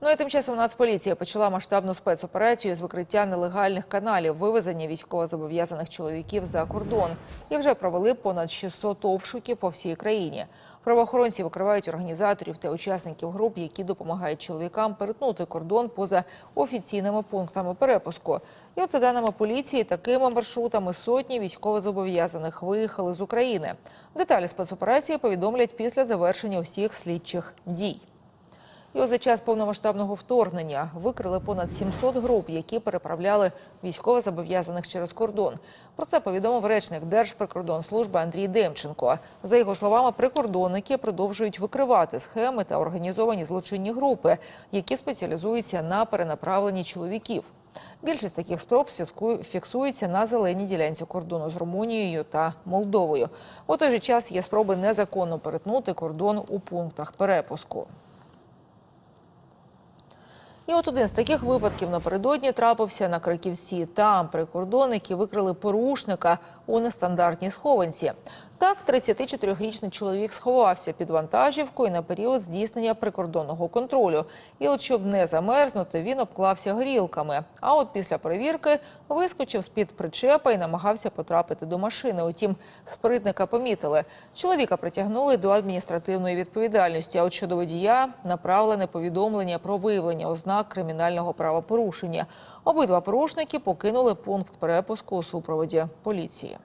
Ну і тим часом Нацполіція почала масштабну спецоперацію з викриття нелегальних каналів вивезення військовозобов'язаних чоловіків за кордон і вже провели понад 600 обшуків по всій країні. Правоохоронці викривають організаторів та учасників груп, які допомагають чоловікам перетнути кордон поза офіційними пунктами перепуску. І от за даними поліції, такими маршрутами сотні військовозобов'язаних виїхали з України. Деталі спецоперації повідомлять після завершення усіх слідчих дій. І от за час повномасштабного вторгнення викрили понад 700 груп, які переправляли військовозобов'язаних через кордон. Про це повідомив речник Держприкордонслужби Андрій Демченко. За його словами, прикордонники продовжують викривати схеми та організовані злочинні групи, які спеціалізуються на перенаправленні чоловіків. Більшість таких спроб фіксу- фіксується на зеленій ділянці кордону з Румунією та Молдовою. У той же час є спроби незаконно перетнути кордон у пунктах перепуску. І от один з таких випадків напередодні трапився на Краківці. Там прикордонники викрили порушника у нестандартній схованці. Так, 34-річний чоловік сховався під вантажівкою на період здійснення прикордонного контролю. І от щоб не замерзнути, він обклався горілками. А от після перевірки вискочив з-під причепа і намагався потрапити до машини. Утім, спритника помітили. Чоловіка притягнули до адміністративної відповідальності. А от щодо водія направлене повідомлення про виявлення ознак кримінального правопорушення. Обидва порушники покинули пункт перепуску у супроводі поліції.